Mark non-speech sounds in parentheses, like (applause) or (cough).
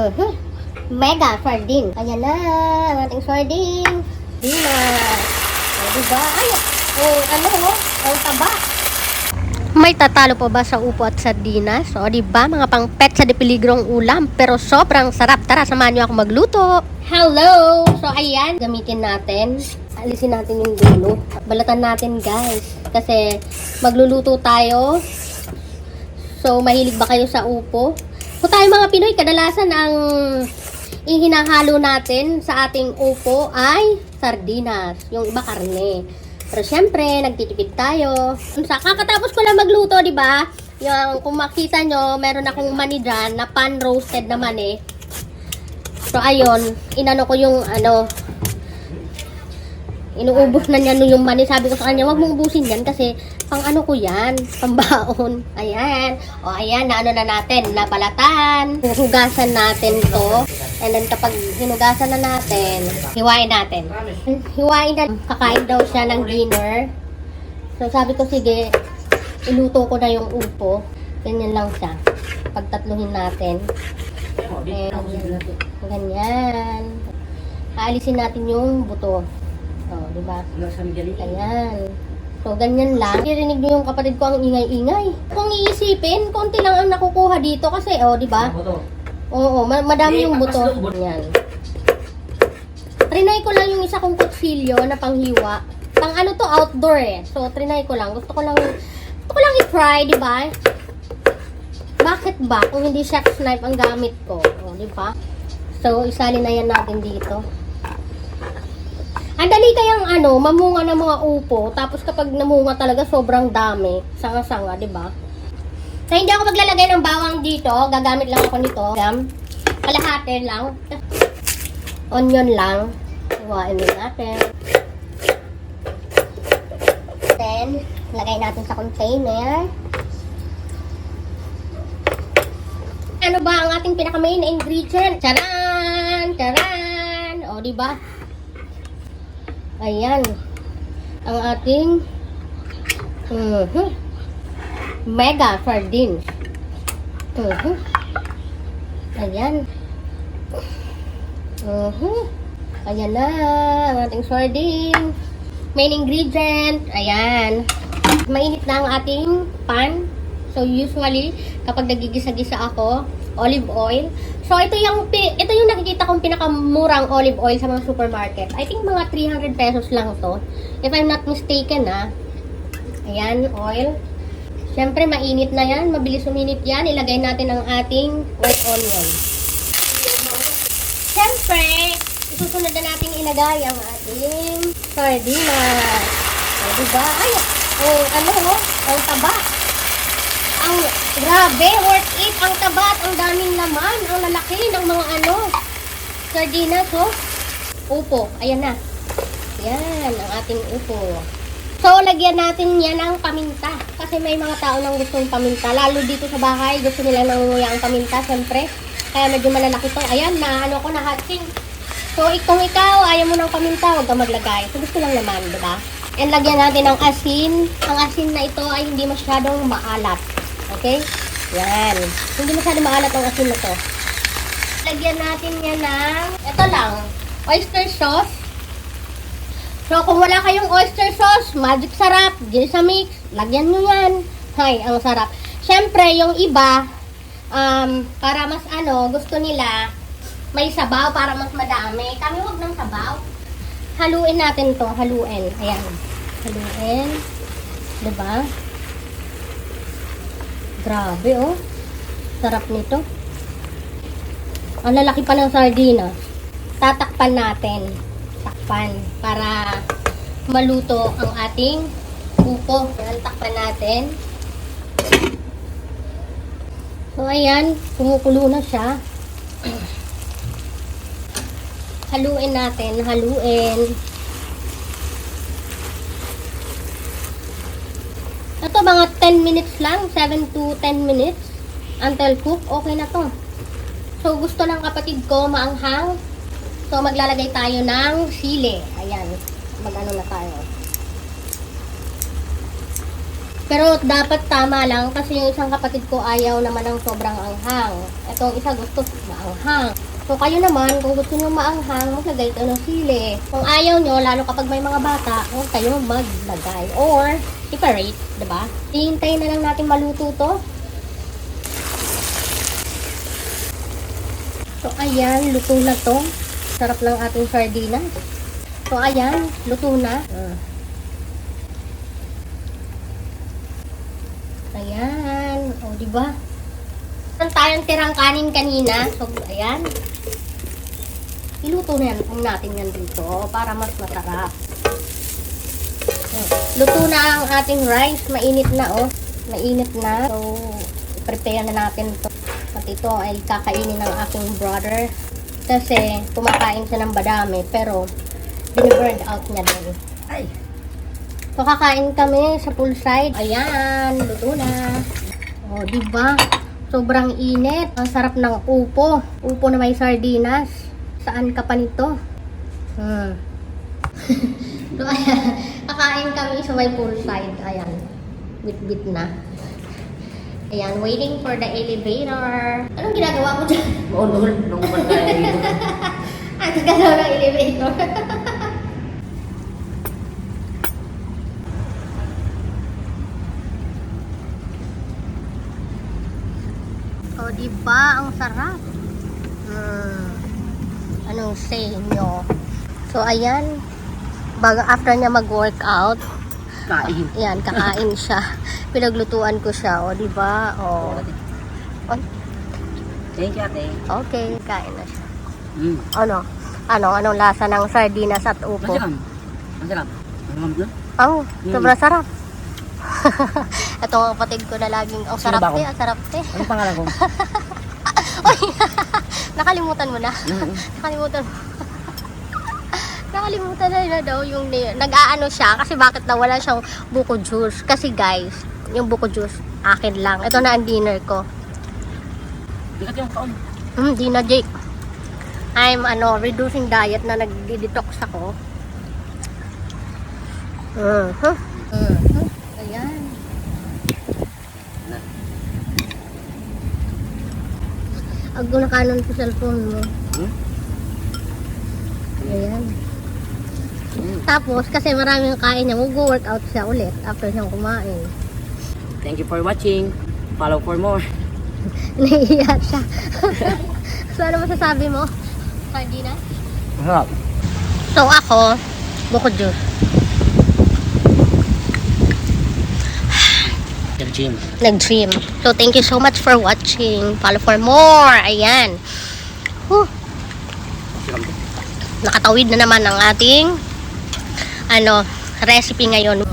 Mhm. Mega sardine. Ayan na, ang ating sardine. Dina. O, diba? Ay, oh, ano, oh, ang taba. May tatalo po ba sa upo at sardinas? O, di ba? Mga pang pet sa dipiligrong ulam. Pero sobrang sarap. Tara, samahan niyo ako magluto. Hello! So, ayan. Gamitin natin. Alisin natin yung dulo. Balatan natin, guys. Kasi, magluluto tayo. So, mahilig ba kayo sa upo? Kung tayo mga Pinoy, kadalasan ang ihinahalo natin sa ating upo ay sardinas. Yung iba karne. Pero syempre, nagtitipid tayo. Kakatapos ko lang magluto, di ba? Yung kung makita nyo, meron akong mani dyan na pan roasted na mani. So ayun, inano ko yung ano, inuubos na niya yung mani. Sabi ko sa kanya, wag mong ubusin yan kasi pang ano ko yan, pambaon. (laughs) Ayan. O ayan, na ano na natin, nabalatan. Hugasan natin to. And then kapag hinugasan na natin, hiwain natin. Hiwain na, kakain daw siya ng dinner. So sabi ko, sige, iluto ko na yung upo. Ganyan lang siya. Pagtatluhin natin. And, ganyan. Aalisin natin yung buto. O, di ba? Ayan. So, ganyan lang. Narinig niyo yung kapatid ko ang ingay-ingay. Kung iisipin, konti lang ang nakukuha dito kasi, oh, di ba? Oo, ma- madami yung buto. Yan. Trinay ko lang yung isa kong kutsilyo na panghiwa. Pang ano to, outdoor eh. So, trinay ko lang. Gusto ko lang, gusto ko lang i-try, di ba? Bakit ba? Kung hindi chef's knife ang gamit ko. O, di ba? So, isalin na yan natin dito. Ang dali kayang ano, mamunga ng mga upo, tapos kapag namunga talaga sobrang dami, sanga-sanga, di ba? So, hindi ako maglalagay ng bawang dito. Gagamit lang ako nito. Kalahati lang. Onion lang. Iwain din natin. Then, lagay natin sa container. Ano ba ang ating pinaka main ingredient? Charan! Charan! O, di ba? Ayan. Ang ating mhm, mega sardines. Mhm. Ayan. Mhm. Ayan na ang ating sardine. Main ingredient. Ayan. Mainit na ang ating pan. So usually kapag nagigisa-gisa ako, olive oil. So ito yung ito yung nakikita kong pinakamurang olive oil sa mga supermarket. I think mga 300 pesos lang to. If I'm not mistaken ah. Ayan, oil. Siyempre, mainit na yan. Mabilis uminit yan. Ilagay natin ang ating white onion. Siyempre, isusunod na natin ilagay ang ating sardinas. O, diba? Ay, oh, ano, ang taba. Ang grabe, worth it. Ang taba at ang daming laman. Ang lalaki ng mga ano, sardinas, oh. Upo, ayan na. Yan, ang ating upo. So, lagyan natin yan ng paminta. Kasi may mga tao nang gustong paminta. Lalo dito sa bahay, gusto nila nangunguya ang paminta, syempre. Kaya medyo malalaki to. Ayan, na ano ko, na hatching. So, kung ikaw, ayaw mo ng paminta, huwag kang maglagay. So, gusto lang naman, di ba? And lagyan natin ng asin. Ang asin na ito ay hindi masyadong maalat. Okay? Yan. Hindi masyadong maalat ang asin na to. Lagyan natin yan ng, ito lang, oyster sauce. So, kung wala kayong oyster sauce, magic sarap, mix, lagyan nyo yan. Hay, ang sarap. Siyempre, yung iba, um, para mas ano, gusto nila, may sabaw para mas madami. Kami wag ng sabaw. Haluin natin to, haluin. Ayan. Haluin. Diba? Grabe, oh. Sarap nito. Ang lalaki pa ng sardinas. Tatakpan natin. Takpan. Para maluto ang ating upo. Ayan, takpan natin. So, ayan. Kumukulo na siya. (clears throat) Haluin natin. Haluin. Ito mga 10 minutes lang. 7 to 10 minutes. Until cook. Okay na to. So, gusto ng kapatid ko maanghang. So, maglalagay tayo ng sili. Ayan. Mag-ano na tayo. Pero dapat tama lang kasi yung isang kapatid ko ayaw naman ng sobrang anghang. Itong isa gusto maanghang. So kayo naman, kung gusto nyo maanghang, maglagay kayo ng sili. Kung ayaw nyo, lalo kapag may mga bata, huwag kayo maglagay. Or, separate, di ba? Hihintayin na lang natin maluto to. So ayan, luto na to. Sarap lang ating sardinas. So ayan, luto na. Ayan. O, di ba? Meron tayong tirang kanin kanina. So, ayan. Iluto na yan kung natin yan dito para mas masarap. Luto na ang ating rice. Mainit na, oh. Mainit na. So, prepare na natin to. At ito ay kakainin ng aking brother. Kasi, kumakain siya ng badami. Pero, biniburned out niya din. Ay, So, kakain kami sa poolside. Ayan, luto na. O, di ba? Sobrang init. Ang sarap ng upo. Upo na may sardinas. Saan ka pa nito? Hmm. (laughs) so, ayan. Kakain kami sa may poolside. Ayan. Bit-bit na. Ayan, waiting for the elevator. Anong ginagawa mo dyan? maulol (laughs) nung pagkain (laughs) dito. Ang galaw ng elevator. o, di ba? Ang sarap. Hmm. Anong say nyo? So, ayan. Bago after niya mag-workout, Kain. ayan, kakain siya. (laughs) Pinaglutuan ko siya, o, di ba? O, Ay. Thank you, ate. okay, kain na siya. Mm. Ano? Ano? Anong lasa ng sardinas at upo? Masarap. Masarap. Masarap. Oh, Mm. sobrang sarap. (laughs) Ito ang kapatid ko na laging, ang Sino sarap te, ang sarap te. Ano pangalan ko? (laughs) Nakalimutan mo na. Mm. (laughs) Nakalimutan mo. (laughs) Nakalimutan na na daw yung nag-aano siya kasi bakit nawala siyang buko juice. Kasi guys, yung buko juice, akin lang. Ito na ang dinner ko. Bigat yung kaon. Hmm, di na Jake. I'm ano, reducing diet na nagdi-detox ako. Uh-huh. Uh-huh. Ayan. Ag na kanon ko cellphone mo. Hmm? Ayan. Mm. Tapos, kasi maraming kain niya, mag-workout siya ulit after siyang kumain. Thank you for watching. Follow for more. (laughs) Nahihiya siya. (laughs) so, ano masasabi mo? Sardina? Masarap. So ako, bukod juice. Nag-gym. Nag-dream. So thank you so much for watching. Follow for more. Ayan. Nakatawid na naman ang ating ano, recipe ngayon.